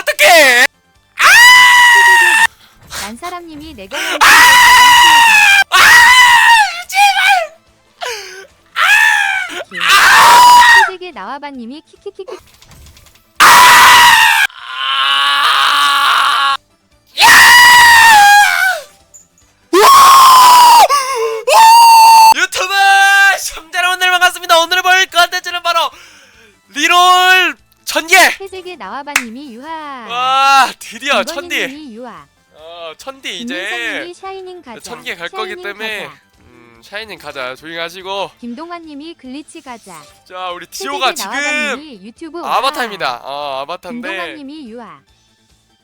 어떡해! 아! 난 사람님이 내가 아! 아! 제발! 아! 세계 나와봐님이 키키키키. 오늘 볼 컨텐츠는 바로 리롤 전개. 세계 나와봐님이 아, 천디예요 천디. 어 천디 이제 천개 갈 거기 때문에 가자. 음, 샤이닝 가자. 조용히 하시고. 김동환님이 글리치 가자. 자 우리 디오가 지금 아바타입니다. 어 아바타인데. 김동환님이 유아.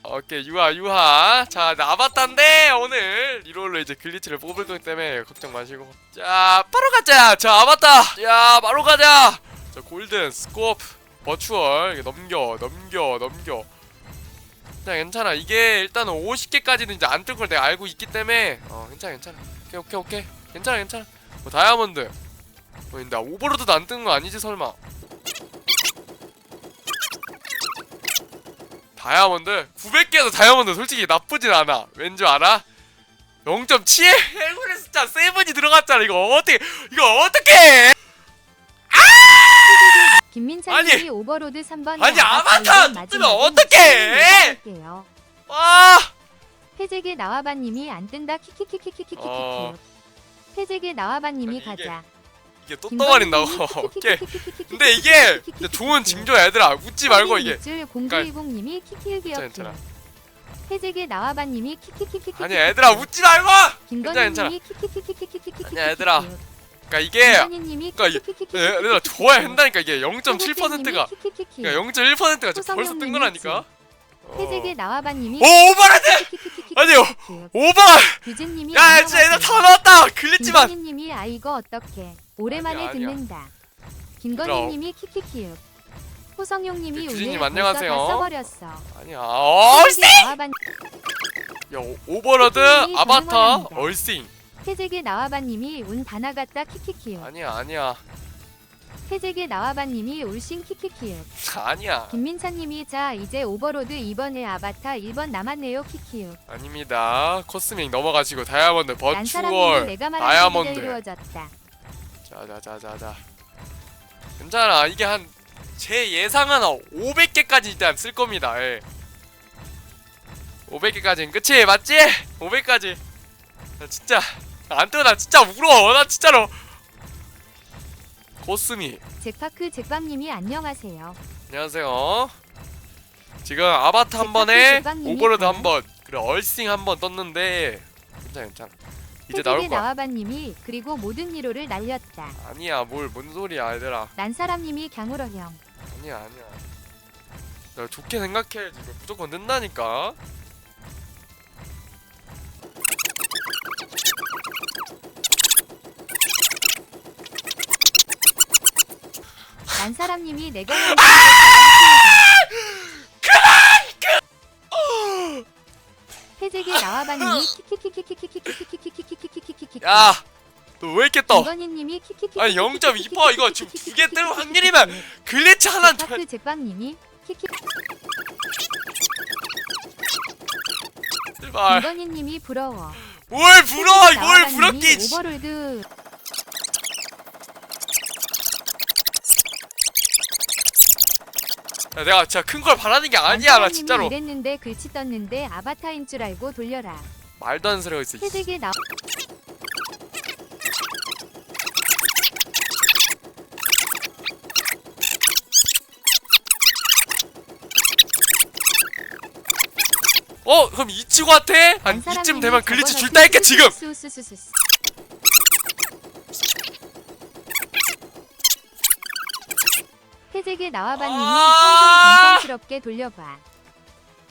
오케이 유아 유아 자 아바타인데 오늘 1월로 이제 글리치를 뽑을 거기 때문에 걱정 마시고. 자 바로 가자. 자 아바타. 야 바로 가자. 자 골든 스코프 버추얼. 넘겨 넘겨 넘겨. 그냥 괜찮아. 이게 일단 50개까지는 이제 안 뜰 걸 내가 알고 있기 때문에. 어 괜찮아 괜찮아. 오케이 오케이 오케이. 괜찮아 괜찮아. 뭐 다이아몬드. 어, 뭐나 오버로드도 안 뜬 거 아니지 설마? 다이아몬드? 900개에서 다이아몬드 솔직히 나쁘진 않아. 왠지 알아? 0.7? 에그레스자 세븐이 들어갔잖아. 이거 어떻게 이거 어떻게 김민찬 아니, 님이 오버로드 3번 아니, 아바타 뜨면 어떡해! 와! 패제기 나와바님이 안 뜬다 키키키키키키키키 어. 패제기 나와바님이 이게- 가자 이게 또 떠버린다고. 근데 이게 좋은 징조 얘들아. 웃지 말고 이게. 공주이봉님이 키키키키 폐지기 나와바님이 키키키키키. 아니 얘들아 웃지 말고. 괜찮아, 괜찮아. 아니, 얘들아. 그러니까 이게 그러니까 이- 예, 내가 좋아야 한다니까 이게 0.7%가 그러니까 0.1%가 지금 벌써 뜬 거라니까. 어. 회색의 나와바님이 오 오바라드 아니요 오바 규진님이 야 진짜 얘들 다 나왔다 글리치만 김건희님이 아 이거 어떻게 오랜만에 아니야, 듣는다. 김건희님이 키키키요. 호성용님이 규진님 안녕하세요. 써버렸어 아니야 얼- 야 오버라드 아바타 얼싱 태직의 나와바님이 운 다 나 갔다 키키키읍. 아니야 아니야 태직의 나와바님이 울신 키키키읍. 아니야 김민찬님이 자 이제 오버로드 2번에 아바타 1번 남았네요 키키읍. 아닙니다 코스믹 넘어가시고 다이아몬드 버추얼 내가 말한 다이아몬드. 게 이루어졌다. 자자자자자 괜찮아 이게 한 제 예상은 한 500개까지 일단 쓸 겁니다 예. 500개까지는 끝이 맞지? 500까지 나 진짜 안 뜨고 나 진짜 울어. 나 진짜로. 코스미. 잭파크 잭방님이 안녕하세요. 안녕하세요. 지금 아바타 한 번에 오버로드 가요? 한번 그리고 얼싱 한 번 떴는데 괜찮아 괜찮아. 이제 나올 거야. 나와바님이 그리고 모든 히로를 날렸다. 아니야 뭘 뭔 소리야 얘들아. 난사람님이 강우러 형. 아니야 아니야. 나 좋게 생각해야지 이거 무조건 뜬다니까 난사람님이 내가 아! 태직의 나와바님이 키키키키키키키키키키키키키키키키키키. 야너왜 이렇게 떠 김건희님이 키키키키. 아니 0.2% 이거 지금 두개 뜨는 확률이면 글리치 하나 잭방님이 키키. 제발 김건희님이 부러워. 뭘 부러워 뭘 씨. 오버로드. 야, 내가 진짜 큰 걸 바라는 게 아니야 나 진짜로 이랬는데 글씨 떴는데 아바타인 줄 알고 돌려라. 말도 안 소리가 있어 나. 어 그럼 이치고한테 한 난사람님이 이쯤 되면 글리치 저거가 줄다니까 지금 수수수수수. 태직의 나와바님이 아! 정성스럽게 돌려봐.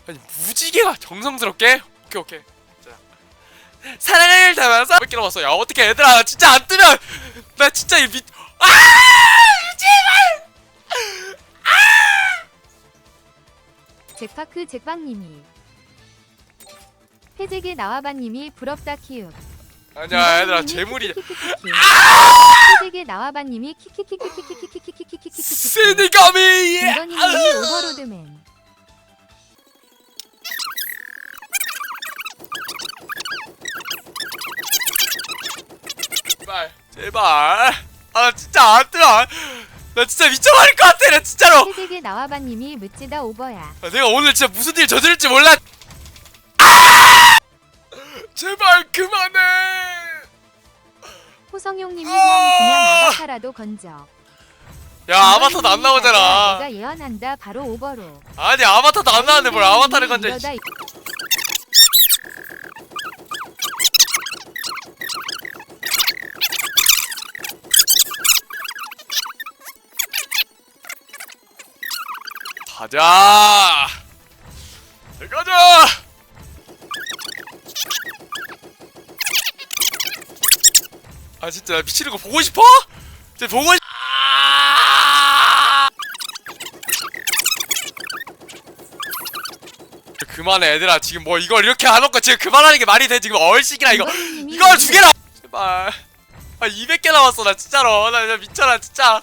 아니 무지개가 정성스럽게? 오케이 오케이. 자. 사랑을 담아서 몇 개나 왔어 야 어떻게 얘들아 나 진짜 안 뜨면 나 진짜 이 미... 아! 잭파크 잭방님이. 태직의 나와바님이 부럽다 키읔. 아니야 얘들아 재물이 태 세계 나와봐님이 키키키키키키키키키키키키키키 시니가미 김건희님이 오버로드맨 제발 제발 아 진짜 안 뜨나 나 진짜 미쳐버릴 것 같아 나 진짜로 세계 나와봐님이 묻지다 오버야 아, 내가 오늘 진짜 무슨 일 저지를지 몰라 아! 제발 그만해 호성용님이 아! 형 그냥 아바타라도 건져. 야 아바타도 안 나오잖아 내가 예언한다 바로 오버로. 아니 아바타도 안 나왔는데 뭘 아바타를 건져 이러다 가자 가자 아 진짜 나 미치는 거 보고 싶어? 진짜 보고 싶... 아! 그만해 얘들아. 지금 뭐 이걸 이렇게 안 놓고 지금 그만하는 게 말이 돼? 지금 얼씨기나 이거. 두 개나 제발. 아 200개 남았어 나 진짜로. 나 진짜 미쳐라 진짜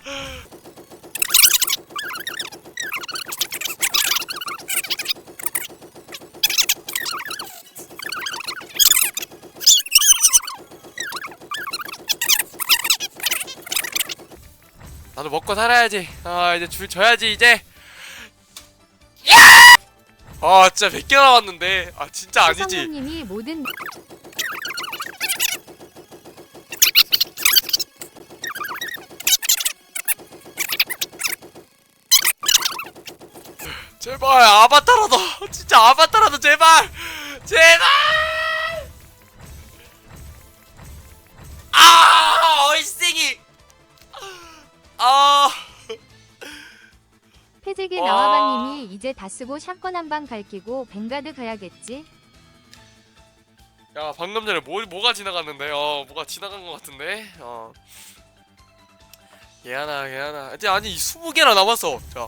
나도 먹고 살아야지. 아 이제 줄 져야지 이제. 야! 아 진짜 100개 남았는데. 아 진짜 아니지? 호성용님이 모든 제발 아바타라도. 진짜 아바타라도 제발. 제발 와. 나와봐님이 이제 다 쓰고 샷건 한 방 갈기고 뱅가드 가야겠지. 야 방금 전에 뭐 뭐가 지나갔는데? 어 뭐가 지나간 것 같은데? 어. 얘하나 얘하나. 이제 아니 20개나 남았어. 자.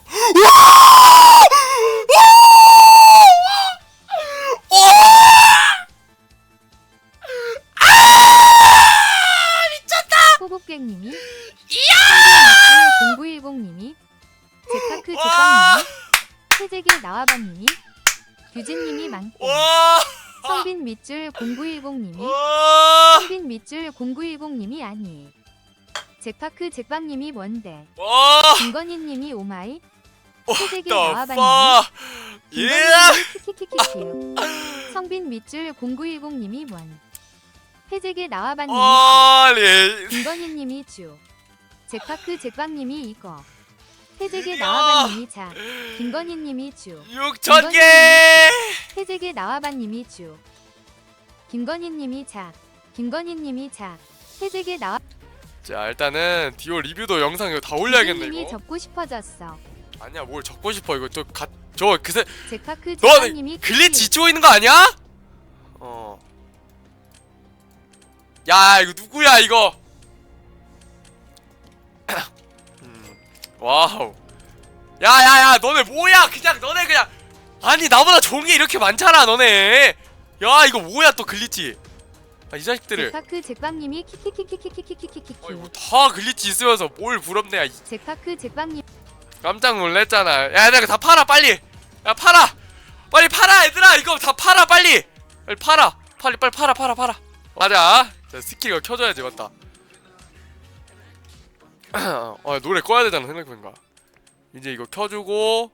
호국객님이 제파크 제빵님이 세제게 나와봐님이 규진님이 많고 와! 성빈 밑줄 0910님이 와! 성빈 밑줄 0910님이 아니. 제파크 제빵님이 뭔데? 와! 김건희님이 오마이? The 나와봐님이 fuck 예 키키키키키 성빈 밑줄 0910님이 뭔? 세제게 나와봐님이 아리 김건희님이 주. 제파크 제빵님이 이거 세제게 이야. 나와봐님이 자 김건희님이 주 6천 개 세제게 나와봐님이 주 김건희님이 자 김건희님이 자 세제게 나와 자 일단은 디오 리뷰도 영상 이거 다 올려야겠네 님이 이거 접고 싶어졌어 아니야 뭘 적고 싶어 이거 또저 그새 제파크 너 제빵님이 글리치 이쪽에 있는 거 아니야? 어. 야 이거 누구야 이거? 와우. 야야야 너네 뭐야? 그냥 너네 그냥 아니 나보다 종이 이렇게 많잖아 너네. 야 이거 뭐야 또 글리치? 아, 이 자식들을. 제파크 제빵님이 키키키키키키키키키키 아니 뭐다 글리치 있으면서 뭘 부럽네. 야, 이- 제파크 제빵님 깜짝 놀랐잖아. 야, 내가 다 팔아 빨리. 야, 팔아. 빨리 팔아, 얘들아. 이거 다 팔아 빨리. 빨리 팔아. 빨리 빨리 팔아, 팔아, 팔아. 맞아. 자, 스킬 이거 켜줘야지, 맞다. 어, 노래 꺼야 되잖아 생각해보니까. 이제 이거 켜주고,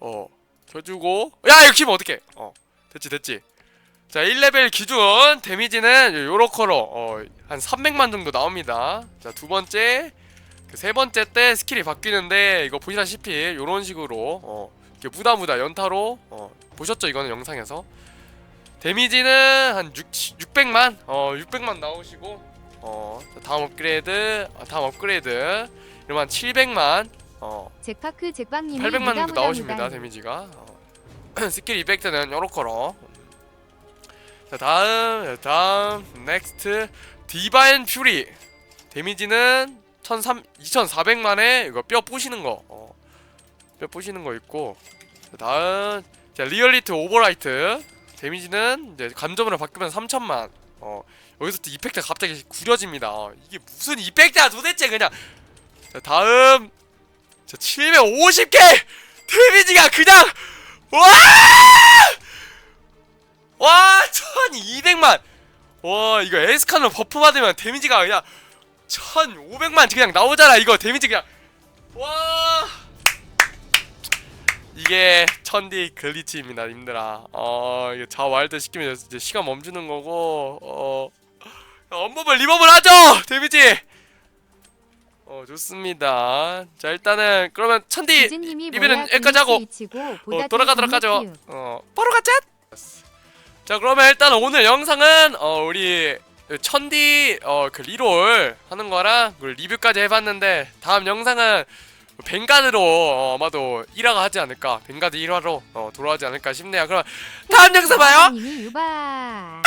어, 켜주고. 야, 이거 키면 어떡해? 어, 됐지, 됐지. 자, 1레벨 기준 데미지는 요렇게로 어, 한 300만 정도 나옵니다. 자, 두 번째. 그 세 번째 때 스킬이 바뀌는데 이거 보시다시피 이런 식으로 어, 이렇게 무다무다 연타로 어, 보셨죠 이거는 영상에서 데미지는 한 6, 600만 어 600만 나오시고 어 자, 다음 업그레이드 아, 다음 업그레이드. 이러면 한 700만. 어. 제파크 제빵님이 800만 정도 나오십니다. 데미지가. 어. 스킬 이펙트는 요렇게로. 자 다음 다음 넥스트 디바인 퓨리. 데미지는 1300 2400만에 이거 뼈 부시는 거. 어. 뼈 부시는 거 있고. 자 다음 자 리얼리티 오버라이트. 데미지는 이제 감점으로 바뀌면 3000만 어 여기서 또 이펙트가 갑자기 구려집니다. 어, 이게 무슨 이펙트야 도대체 그냥. 자 다음. 자 750개 데미지가 그냥 와! 와 1200만. 와 이거 에스카노 버프 받으면 데미지가 그냥 1500만 그냥 나오잖아 이거. 데미지 그냥. 와 이게 천디 글리치입니다 님들아 어 이게 자왈드 시키면 이제 시간 멈추는 거고 어 언법을 리버블 하죠 데미지 어 좋습니다 자 일단은 그러면 천디 뭐야 여기까지 하고, 어, 돌아가도록 더 하죠. 큐. 어, 바로 가자. 자, 그러면 일단 오늘 영상은 어, 우리 천디 어, 그 리롤 하는 거랑 그 리뷰까지 해봤는데 다음 영상은 벵가드로 어, 아마도 1화가 하지 않을까 벵가드 1화로 어, 돌아오지 않을까 싶네요. 그럼 다음 영상 봐요. 유바님이 유바.